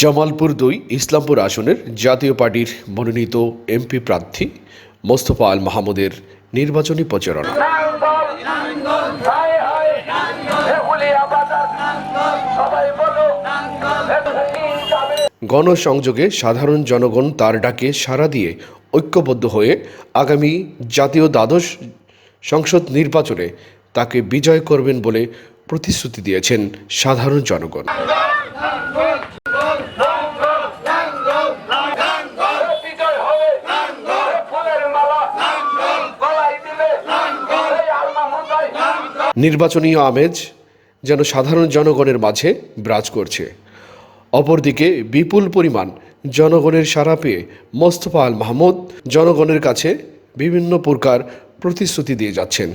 জামালপুর দুই ইসলামপুর আসনের জাতীয় পার্টির মনোনীত এমপি প্রার্থী মোস্তফা আল মাহমুদের নির্বাচনী প্রচারণা। গণসংযোগে সাধারণ জনগণ তার ডাকে সাড়া দিয়ে ঐক্যবদ্ধ হয়ে আগামী জাতীয় দ্বাদশ সংসদ নির্বাচনে তাকে বিজয় করবেন বলে প্রতিশ্রুতি দিয়েছেন সাধারণ জনগণ। নির্বাচনী আমেজ যেন সাধারণ জনগণের মাঝে বিরাজ করছে। অপরদিকে বিপুল পরিমাণ জনগণের সাড়া পেয়ে মোস্তফা আল মাহমুদ জনগণের কাছে বিভিন্ন প্রকার প্রতিশ্রুতি দিয়ে যাচ্ছেন।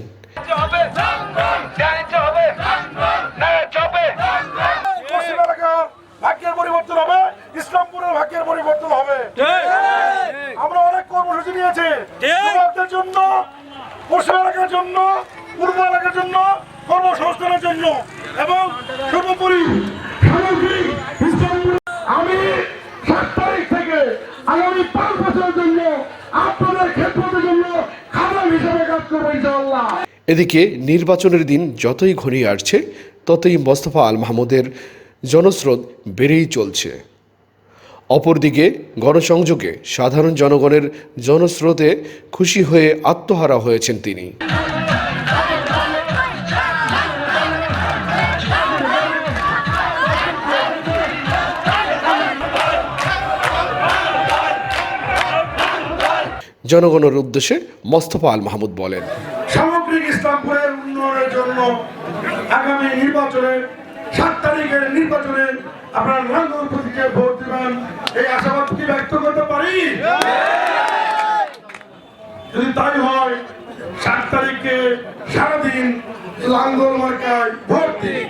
ইসলামপুরের ভাগ্যের পরিবর্তন হবে আমরা অনেক কর্মসূচি নিয়েছি। জন্য পশ্চিম এলাকার জন্য, পূর্ব এলাকার জন্য, কর্মসংস্থানের জন্য এবং সর্বোপরি আমি সাত তারিখ থেকে আগামী পাঁচ বছরের জন্য আপনাদের ক্ষেত্রের জন্য হিসেবে কাজ করব এদিকে নির্বাচনের দিন যতই ঘনিয়ে আসছে, ততই মোস্তফা আল মাহমুদের জনস্রোত বেড়েই চলছে। অপরদিকে গণসংযোগে সাধারণ জনগণের জনস্রোতে খুশি হয়ে আত্মহারা হয়েছেন তিনি। জনগণের উদ্দেশ্যে মোস্তফা আল মাহমুদ বলেন, সামগ্রিক ইসলামপুরের উন্নয়নের জন্য আগামী নির্বাচনে সাত তারিখের নির্বাচনে আপনার নাঙ্গল প্রতীকে ভোট দেবেন। এই আশাবাদ কি ব্যক্ত করতে পারি? যদি তাই হয়, সাত তারিখে সারাদিন লাঙ্গল মার্কায় ভোট দিন।